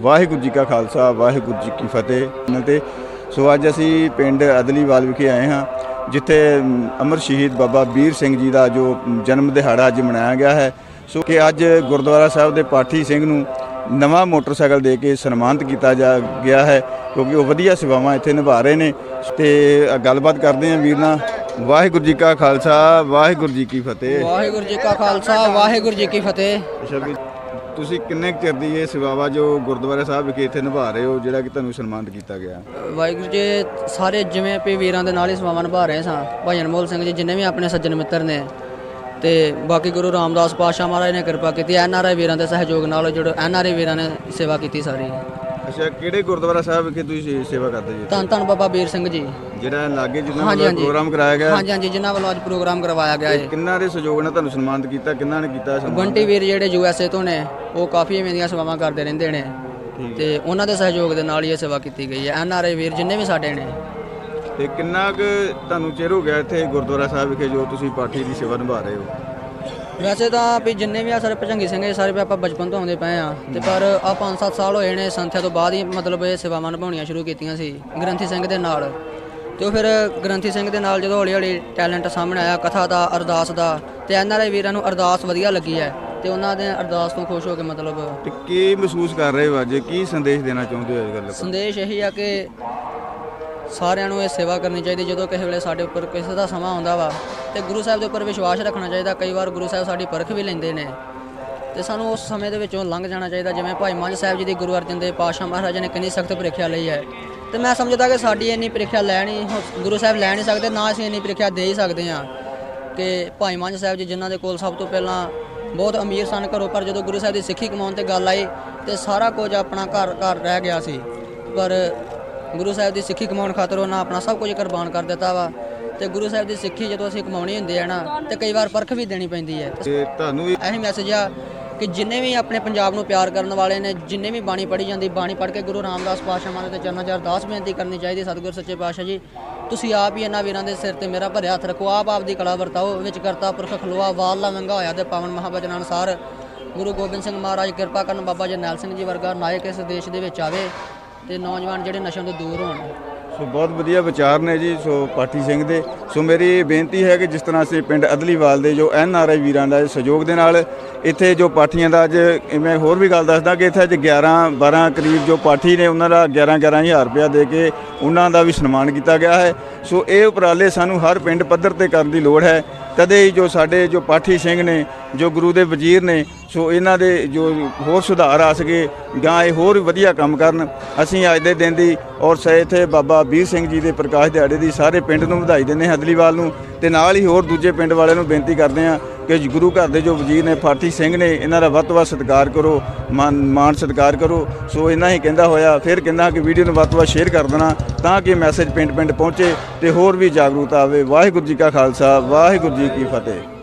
ਵਾਹਿਗੁਰੂ ਜੀ ਕਾ ਖਾਲਸਾ ਵਾਹਿਗੁਰੂ ਜੀ ਕੀ ਫਤਿਹ। ਤੇ ਸੋ ਅੱਜ ਅਸੀਂ ਪਿੰਡ ਅਦਲੀਵਾਲ ਵਿਖੇ ਆਏ ਹਾਂ ਜਿੱਥੇ ਅਮ, ਅਮਰ ਸ਼ਹੀਦ ਬਾਬਾ ਵੀਰ ਸਿੰਘ ਜੀ ਦਾ ਜੋ ਜਨਮ ਦਿਹਾੜਾ ਅੱਜ ਮਨਾਇਆ ਗਿਆ ਹੈ। ਸੋ ਕਿ ਅੱਜ ਗੁਰਦੁਆਰਾ ਸਾਹਿਬ ਦੇ ਪਾਠੀ ਸਿੰਘ ਨੂੰ ਨਵਾਂ ਮੋਟਰਸਾਈਕਲ ਦੇ ਕੇ ਸਨਮਾਨਿਤ ਕੀਤਾ ਜਾ ਗਿਆ ਹੈ ਕਿਉਂਕਿ ਉਹ ਵਧੀਆ ਸੇਵਾਵਾਂ ਇੱਥੇ ਨਿਭਾ ਰਹੇ ਨੇ। ਤੇ ਗੱਲਬਾਤ ਕਰਦੇ ਹਾਂ ਵੀਰ ਨਾਲ। ਵਾਹਿਗੁਰੂ ਜੀ ਕਾ ਖਾਲਸਾ ਵਾਹਿਗੁਰੂ ਜੀ ਕੀ ਫਤਿਹ। ਵਾਹਿਗੁਰੂ ਜੀ ਕਾ ਖਾਲਸਾ ਵਾਹਿਗੁਰੂ ਜੀ ਕੀ ਫਤਿਹ। ਤੁਸੀਂ ਕਿੰਨੇ ਕੁ ਚਿਰ ਦੀ ਇਹ ਸੇਵਾਵਾ ਜੋ ਗੁਰਦੁਆਰਾ ਸਾਹਿਬ ਵਿਖੇ ਇੱਥੇ ਨਿਭਾ ਰਹੇ ਹੋ ਜਿਹੜਾ ਕਿ ਤੁਹਾਨੂੰ ਸਨਮਾਨਿਤ ਕੀਤਾ ਗਿਆ? ਵਾਹਿਗੁਰੂ ਜੀ ਸਾਰੇ ਜਿਵੇਂ ਵੀ ਵੀਰਾਂ ਦੇ ਨਾਲ ਹੀ ਸੇਵਾਵਾਂ ਨਿਭਾ ਰਹੇ ਸਾਂ ਭਾਈ ਅਨਮੋਲ ਸਿੰਘ ਜੀ ਜਿੰਨੇ ਵੀ ਆਪਣੇ ਸੱਜਣ ਮਿੱਤਰ ਨੇ ਤੇ ਬਾਕੀ ਗੁਰੂ ਰਾਮਦਾਸ ਪਾਤਸ਼ਾਹ ਮਹਾਰਾਜ ਨੇ ਕਿਰਪਾ ਕੀਤੀ ਐਨ ਆਰ ਆਈ ਵੀਰਾਂ ਦੇ ਸਹਿਯੋਗ ਨਾਲ ਜਿਹੜੇ ਐਨ ਆਰ ਆਈ ਵੀਰਾਂ ਨੇ ਸੇਵਾ ਕੀਤੀ ਸਾਰੀ। ਅੱਛਾ ਕਿਹੜੇ ਗੁਰਦੁਆਰਾ ਸਾਹਿਬ ਵਿਖੇ ਤੁਸੀਂ ਸੇਵਾ ਕਰਦੇ ਜੀ? ਧੰਨ ਧੰਨ ਬਾਬਾ ਵੀਰ ਸਿੰਘ ਜੀ। ਜਿਹੜਾ ਲਾਗੇ ਜਿੰਨਾ ਹਾਂਜੀ, ਵੱਲੋਂ ਹਾਂਜੀ। ਪ੍ਰੋਗਰਾਮ ਕਰਾਇਆ ਗਿਆ। ਹਾਂਜੀ ਹਾਂਜੀ ਜਿਨ੍ਹਾਂ ਵੱਲੋਂ ਅੱਜ ਪ੍ਰੋਗਰਾਮ ਕਰਵਾਇਆ ਗਿਆ ਹੈ। ਕਿੰਨਾ ਦੇ ਸਹਿਯੋਗ ਨਾਲ ਤੁਹਾਨੂੰ ਸਨਮਾਨਿਤ ਕੀਤਾ ਕਿੰਨਾ ਨੇ ਕੀਤਾ ਸਨਮਾਨ? ਬੰਟੀ ਵੀਰ ਜਿਹੜੇ ਯੂ ਐਸ ਏ ਤੋਂ ਨੇ ਉਹ ਕਾਫੀ ਐਵੇਂ ਦੀਆਂ ਸੇਵਾਵਾਂ ਕਰਦੇ ਰਹਿੰਦੇ ਨੇ। ਤੇ ਉਹਨਾਂ ਦੇ ਸਹਿਯੋਗ ਦੇ ਨਾਲ ਹੀ ਇਹ ਸੇਵਾ ਕੀਤੀ ਗਈ ਹੈ। ਐਨ ਆਰ ਆਈ ਵੀਰ ਜਿੰਨੇ ਵੀ ਸਾਡੇ ਨੇ। ਤੇ ਕਿੰਨਾ ਕੁ ਤੁਹਾਨੂੰ ਚਿਰ ਹੋ ਗਿਆ ਇੱਥੇ ਗੁਰਦੁਆਰਾ ਸਾਹਿਬ ਵਿਖੇ ਜੋ ਤੁਸੀਂ ਪਾਠੀ ਦੀ ਸੇਵਾ ਨਿਭਾ ਰਹੇ ਹੋ? ਵੈਸੇ ਤਾਂ ਵੀ ਜਿੰਨੇ ਵੀ ਆ ਸਾਰੇ ਭਜੰਗੀ ਸਿੰਘ ਇਹ ਸਾਰੇ ਵੀ ਆਪਾਂ ਬਚਪਨ ਤੋਂ ਆਉਂਦੇ ਪਏ ਆ। ਤੇ ਪਰ ਆ 5-7 ਸਾਲ ਹੋਏ ਨੇ ਸੰਥਿਆ ਤੋਂ ਬਾਅਦ ਹੀ ਮਤਲਬ ਇਹ ਸੇਵਾਵਾਂ ਨਿਭਾਉਣੀਆਂ ਸ਼ੁਰੂ ਕੀਤੀਆਂ ਸੀ ਗ੍ਰੰਥੀ ਸਿੰਘ ਦੇ ਨਾਲ। ਤੇ ਉਹ ਫਿਰ ਗ੍ਰੰਥੀ ਸਿੰਘ ਦੇ ਨਾਲ ਜਦੋਂ ਹੌਲੀ ਹੌਲੀ ਟੈਲੈਂਟ ਸਾਹਮਣੇ ਆਇਆ ਕਥਾ ਦਾ ਅਰਦਾਸ ਦਾ ਤੇ ਐਨਆਰਆਈ ਵੀਰਾਂ ਨੂੰ ਅਰਦਾਸ ਵਧੀਆ ਲੱਗੀ ਹੈ। ਤੇ ਉਹਨਾਂ ਦੇ ਅਰਦਾਸ ਤੋਂ ਖੁਸ਼ ਹੋ ਕੇ ਮਤਲਬ ਤੇ ਕੀ ਮਹਿਸੂਸ ਕਰ ਰਹੇ ਹੋ ਅੱਜ? ਕੀ ਸੰਦੇਸ਼ ਦੇਣਾ ਚਾਹੁੰਦੇ ਹੋ ਇਸ ਗੱਲ ਤੋਂ ਸੰਦੇਸ਼ ਇਹੀ ਆ ਕਿ ਸਾਰਿਆਂ ਨੂੰ ਇਹ ਸੇਵਾ ਕਰਨੀ ਚਾਹੀਦੀ ਜਦੋਂ ਕਿਸੇ ਵੇਲੇ ਸਾਡੇ ਉੱਪਰ ਕਿਸੇ ਦਾ ਸਮਾਂ ਆਉਂਦਾ ਵਾ ਤੇ ਗੁਰੂ ਸਾਹਿਬ ਦੇ ਉੱਪਰ ਵਿਸ਼ਵਾਸ ਰੱਖਣਾ ਚਾਹੀਦਾ। ਕਈ ਵਾਰ ਗੁਰੂ ਸਾਹਿਬ ਸਾਡੀ ਪਰਖ ਵੀ ਲੈਂਦੇ ਨੇ। ਤੇ ਸਾਨੂੰ ਉਸ ਸਮੇਂ ਦੇ ਵਿੱਚੋਂ ਲੰਘ ਜਾਣਾ ਚਾਹੀਦਾ ਜਿਵੇਂ ਭਾਈ ਮੰਝ ਸਾਹਿਬ ਜੀ ਦੀ ਗੁਰੂ ਅਰਜਨ ਦੇਵ ਪਾਤਸ਼ਾਹ ਮਹਾਰਾਜ ਨੇ ਕਿੰਨੀ ਸਖਤ ਪ੍ਰੀਖਿਆ ਲਈ ਹੈ। ਤੇ ਮੈਂ ਸਮਝਦਾ ਕਿ ਸਾਡੀ ਇੰਨੀ ਪ੍ਰੀਖਿਆ ਲੈ ਨਹੀਂ ਹੋ- ਗੁਰੂ ਸਾਹਿਬ ਲੈ ਨਹੀਂ ਸਕਦੇ ਨਾ ਅਸੀਂ ਇੰਨੀ ਪ੍ਰੀਖਿਆ ਦੇ ਹੀ ਸਕਦੇ ਹਾਂ। ਕਿ ਭਾਈ ਮੰਝ ਸਾਹਿਬ ਜੀ ਜਿਨ੍ਹਾਂ ਦੇ ਕੋਲ ਸਭ ਤੋਂ ਪਹਿਲਾਂ ਬਹੁਤ ਅਮੀਰ ਸਨ ਘਰੋਂ ਪਰ ਜਦੋਂ ਗੁਰੂ ਸਾਹਿਬ ਦੀ ਸਿੱਖੀ ਕਮਾਉਣ ਤੇ ਗੱਲ ਆਈ ਤੇ ਸਾਰਾ ਕੁਝ ਆਪਣਾ ਘਰ ਘਰ ਰਹਿ ਗਿਆ ਸੀ। ਪਰ ਗੁਰੂ ਸਾਹਿਬ ਦੀ ਸਿੱਖੀ ਕਮਾਉਣ ਖਾਤਰ ਉਹਨਾਂ ਆਪਣਾ ਸਭ ਕੁਝ ਕੁਰਬਾਨ ਕਰ ਦਿੱਤਾ ਵਾ ਤੇ ਗੁਰੂ ਸਾਹਿਬ ਦੀ ਸਿੱਖੀ ਜਦੋਂ ਅਸੀਂ ਕਮਾਉਣੀ ਹੁੰਦੀ ਹੈ ਨਾ ਤੇ ਕਈ ਵਾਰ ਪਰਖ ਵੀ ਦੇਣੀ ਪੈਂਦੀ ਹੈ। ਤੇ ਤੁਹਾਨੂੰ ਵੀ ਇਹੀ ਮੈਸੇਜ ਆ ਕਿ ਜਿੰਨੇ ਵੀ ਆਪਣੇ ਪੰਜਾਬ ਨੂੰ ਪਿਆਰ ਕਰਨ ਵਾਲੇ ਨੇ ਜਿੰਨੇ ਵੀ ਬਾਣੀ ਪੜ੍ਹੀ ਜਾਂਦੀ ਬਾਣੀ ਪੜ੍ਹ ਕੇ ਗੁਰੂ ਰਾਮਦਾਸ ਪਾਤਸ਼ਾਹ ਮਹਾਰਾਜ ਦੇ ਚਰਨਾਂ 'ਚ ਅਰਦਾਸ ਬੇਨਤੀ ਕਰਨੀ ਚਾਹੀਦੀ ਸਤਿਗੁਰ ਸੱਚੇ ਪਾਤਸ਼ਾਹ ਜੀ। ਤੁਸੀਂ ਆਪ ਹੀ ਇਹਨਾਂ ਵੀਰਾਂ ਦੇ ਸਿਰ ਤੇ ਮੇਰਾ ਭਰਿਆ ਹੱਥ ਰੱਖੋ। ਆਪ ਆਪ ਦੀ ਕਲਾ ਵਰਤਾਓ, ਵਿੱਚ ਕਰਤਾ ਪੁਰਖ ਖਲੋਆ, ਵਾਲਾ ਮੰਗਾ ਹੋਇਆ ਤੇ ਪਾਵਨ ਮਹਾਬਚਨ ਅਨੁਸਾਰ ਗੁਰੂ ਗੋਬਿੰਦ ਸਿੰਘ ਮਹਾਰਾਜ ਕਿਰਪਾ ਕਰਨ ਬਾਬਾ ਜਰਨੈਲ ਸਿੰਘ ਜੀ ਵਰਗਾ ਨਾਇਕ ਇਸ ਦੇਸ਼ ਦੇ ਵਿੱਚ ਆਵੇ ਤੇ ਨੌਜਵਾਨ ਜਿਹੜੇ ਨਸ਼ਿਆਂ ਤੋਂ ਦੂਰ ਹੋਣ। ਸੋ ਬਹੁਤ ਵਧੀਆ ਵਿਚਾਰ ਨੇ ਜੀ, ਸੋ ਪਾਠੀ ਸਿੰਘ ਦੇ। ਸੋ ਮੇਰੀ ਬੇਨਤੀ ਹੈ ਕਿ ਜਿਸ ਤਰ੍ਹਾਂ ਅਸੀਂ ਪਿੰਡ ਅਦਲੀਵਾਲ ਦੇ ਜੋ ਐਨ ਆਰ ਆਈ ਵੀਰਾਂ ਦਾ ਸਹਿਯੋਗ ਦੇ ਨਾਲ ਇੱਥੇ ਜੋ ਪਾਠੀਆਂ ਦਾ ਅੱਜ ਮੈਂ ਹੋਰ ਵੀ ਗੱਲ ਦੱਸਦਾ ਕਿ ਇੱਥੇ ਅੱਜ 11 12 ਕਰੀਬ ਜੋ ਪਾਠੀ ਨੇ ਉਹਨਾਂ ਦਾ 11 11000 ਰੁਪਇਆ ਦੇ ਕੇ ਉਹਨਾਂ ਦਾ ਵੀ ਸਨਮਾਨ ਕੀਤਾ ਗਿਆ ਹੈ। ਸੋ ਇਹ ਉਪਰਾਲੇ ਸਾਨੂੰ ਹਰ ਪਿੰਡ ਪੱਧਰ ਤੇ ਕਰਨ ਦੀ ਲੋੜ ਹੈ। ਕਦੇ ਹੀ ਜੋ ਸਾਡੇ ਜੋ ਪਾਠੀ ਸਿੰਘ ਨੇ, ਜੋ ਗੁਰੂ ਦੇ ਵਜ਼ੀਰ ਨੇ, ਸੋ ਇਹਨਾਂ ਦੇ ਜੋ ਹੋਰ ਸੁਧਾਰ ਆ ਸਕੇ, ਜਾਂ ਇਹ ਹੋਰ ਵਧੀਆ ਕੰਮ ਕਰਨ, ਅਸੀਂ ਅੱਜ ਦੇ ਦਿਨ ਦੀ ਔਰ ਸ ਇੱਥੇ ਬਾਬਾ ਵੀਰ ਸਿੰਘ ਜੀ ਦੇ ਪ੍ਰਕਾਸ਼ ਦਿਹਾੜੇ ਦੀ ਸਾਰੇ ਪਿੰਡ ਨੂੰ ਵਧਾਈ ਦਿੰਦੇ ਹਾਂ ਹਦਲੀਵਾਲ ਨੂੰ ਤੇ ਨਾਲ ਹੀ ਹੋਰ ਦੂਜੇ ਪਿੰਡ ਵਾਲਿਆਂ ਨੂੰ ਬੇਨਤੀ ਕਰਦੇ ਹਾਂ ਕਿ ਗੁਰੂ ਘਰ ਦੇ ਜੋ ਵਜ਼ੀਰ ਨੇ ਪਾਠੀ ਸਿੰਘ ਨੇ, ਇਹਨਾਂ ਦਾ ਵੱਧ ਤੋਂ ਵੱਧ ਸਤਿਕਾਰ ਕਰੋ, ਮਾਨ ਮਾਣ ਸਤਿਕਾਰ ਕਰੋ। ਸੋ ਇਹਨਾਂ ਹੀ ਕਹਿੰਦਾ ਹੋਇਆ, ਫਿਰ ਕਹਿੰਦਾ ਕਿ ਵੀਡੀਓ ਨੂੰ ਵੱਧ ਤੋਂ ਵੱਧ ਸ਼ੇਅਰ ਕਰ ਦੇਣਾ, ਤਾਂ ਕਿ ਮੈਸੇਜ ਪਿੰਡ ਪਿੰਡ ਪਹੁੰਚੇ ਤੇ ਹੋਰ ਵੀ ਜਾਗਰੂਕਤਾ ਆਵੇ। ਵਾਹਿਗੁਰੂ ਜੀ ਕਾ ਖਾਲਸਾ, ਵਾਹਿਗੁਰੂ ਜੀ ਕੀ ਫਤਿਹ।